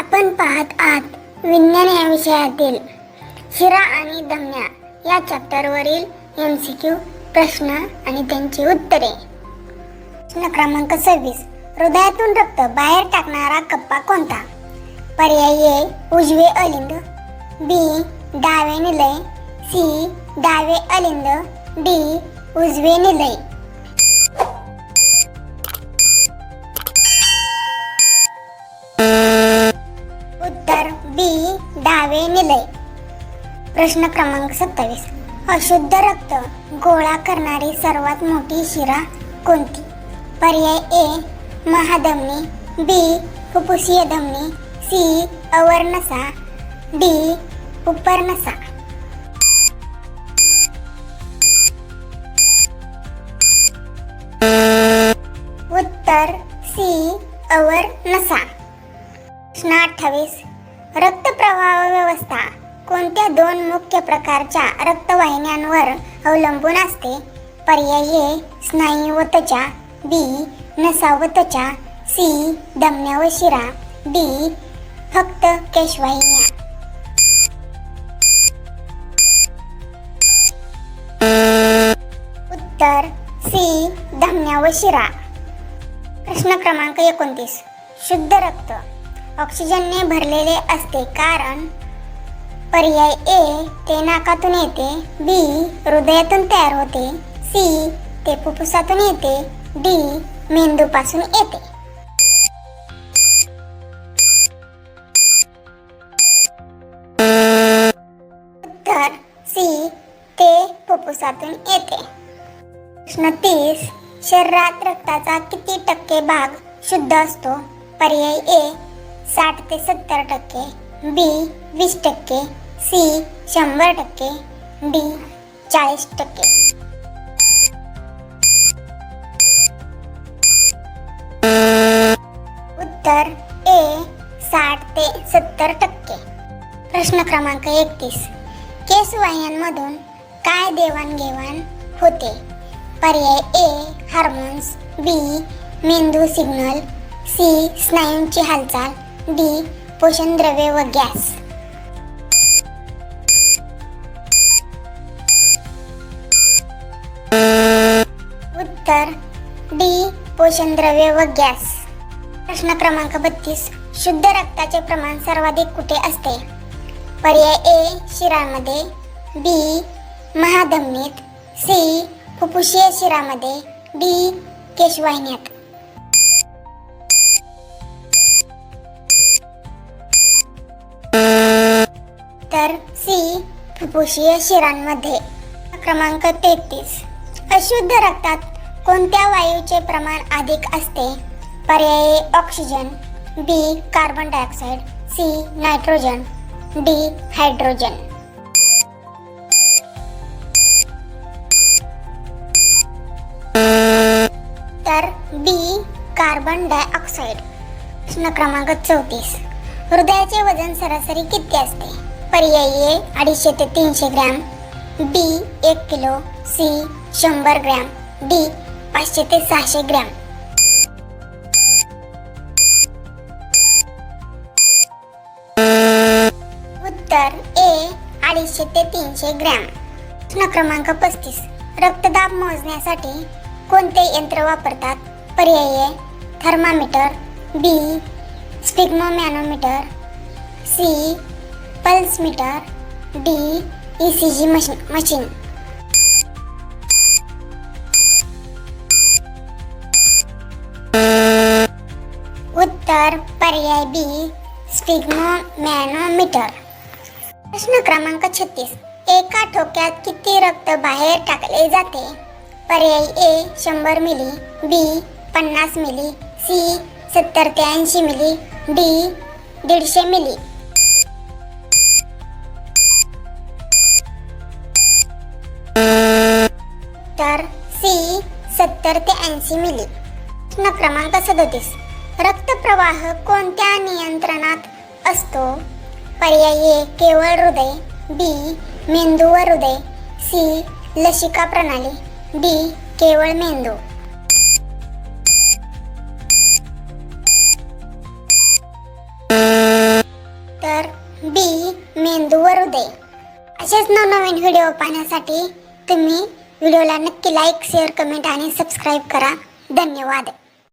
आपण पाहत आहात विज्ञान या विषयातील शिरा आणि धमन्या या चॅप्टरवरील एम सी क्यू प्रश्न आणि त्यांची उत्तरे. प्रश्न क्रमांक सव्वीस. हृदयातून रक्त बाहेर टाकणारा कप्पा कोणता? पर्याय ए उजवे अलिंद. बी डावे निलय. सी डावे अलिंद. डी उजवे निलय. डावे निलय. प्रश्न क्रमांक सत्तावीस. अशुद्ध रक्त गोळा करणारी सर्वात मोठी शिरा कोणती? पर्याय ए महाधमनी बी फुफ्फुसीय धमनी सी अवर्णसा डी उपरनसा उत्तर सी अवर्णसा. प्रश्न अठ्ठावीस. रक्तप्रवाह व्यवस्था कोणत्या दोन मुख्य प्रकारच्या रक्तवाहिन्यांवर अवलंबून असते? पर्याय ए स्नायू व त्वचा बी नसा व त्वचा सी धमन्या व शिरा डी फक्त केशवाहिन्या. उत्तर सी धमन्या व शिरा. प्रश्न क्रमांक एकोणतीस. शुद्ध रक्त. ऑक्सिजनने भरलेले असते. कारण पर्याय ए ते नाकातून येते बी हृदयातून तयार होते सी ते फुफ्फुसातून येते डी मेंदूपासून येते. उत्तर सी ते फुफ्फुसातून येते. प्रश्न तीस शरीरात रक्ताचा किती टक्के भाग शुद्ध असतो? पर्याय ए साठ ते सत्तर टक्के बी वीस टक्के सी शंभर टक्के डी चाळीस टक्के. उत्तर ए साठ ते सत्तर टक्के. प्रश्न क्रमांक एकतीस. केसवाह्यांमधून काय देवाणघेवाण होते? पर्याय ए हार्मोन्स बी मेंदू सिग्नल सी स्नायूंची हालचाल डी पोषणद्रव्ये व गॅस. उत्तर डी पोषणद्रव्ये व गॅस. प्रश्न क्रमांक बत्तीस शुद्ध रक्ताचे प्रमाण सर्वाधिक कुठे असते? पर्याय ए शिरामध्ये बी महाधमनीत सी फुफ्फुशीय शिरामध्ये डी केशवाहिन्यात तर सी फुफ्फुसीय शिरांमध्ये. क्रमांक तेहतीस. अशुद्ध रक्तात कोणत्या वायूचे प्रमाण अधिक असते? पर्याय oxygen. B carbon dioxide C nitrogen. D hydrogen. तर बी कार्बन डायऑक्साईड प्रश्न क्रमांक चौतीस. हृदयाचे वजन सरासरी किती असते? पर्याय ए अडीचशे ते तीनशे ग्रॅम. बी एक किलो. सी शंभर ग्रॅम. डी पाचशे ते सहाशे ग्रॅम. उत्तर ए अडीचशे ते तीनशे ग्रॅम. प्रश्न क्रमांक पस्तीस. रक्तदाब मोजण्यासाठी कोणते यंत्र वापरतात? पर्याय A thermometer. B sphygmomanometer C pulse meter D E C G machine machine. उत्तर पर्याय बी स्पिग्मोमॅनोमीटर प्रश्न क्रमांक छत्तीस. एका ठोक्यात किती रक्त बाहेर टाकले जाते? पर्याय ए शंभर मिली बी पन्नास मिली सी सत्तर ते ऐंशी मिली डी दीडशे मिली. तर सी सत्तर ते ऐंशी मिली. प्रश्न क्रमांक सदोतीस. रक्तप्रवाह कोणत्या नियंत्रणात असतो? पर्याय ए केवळ हृदय. बी मेंदू व हृदय. सी लशिका प्रणाली. डी केवळ मेंदू. तर बी मेंदू व हृदय. असेच नवनवीन व्हिडिओ पाहण्यासाठी तुम्ही व्हिडिओला नक्की लाईक शेअर कमेंट आणि सबस्क्राईब करा. धन्यवाद.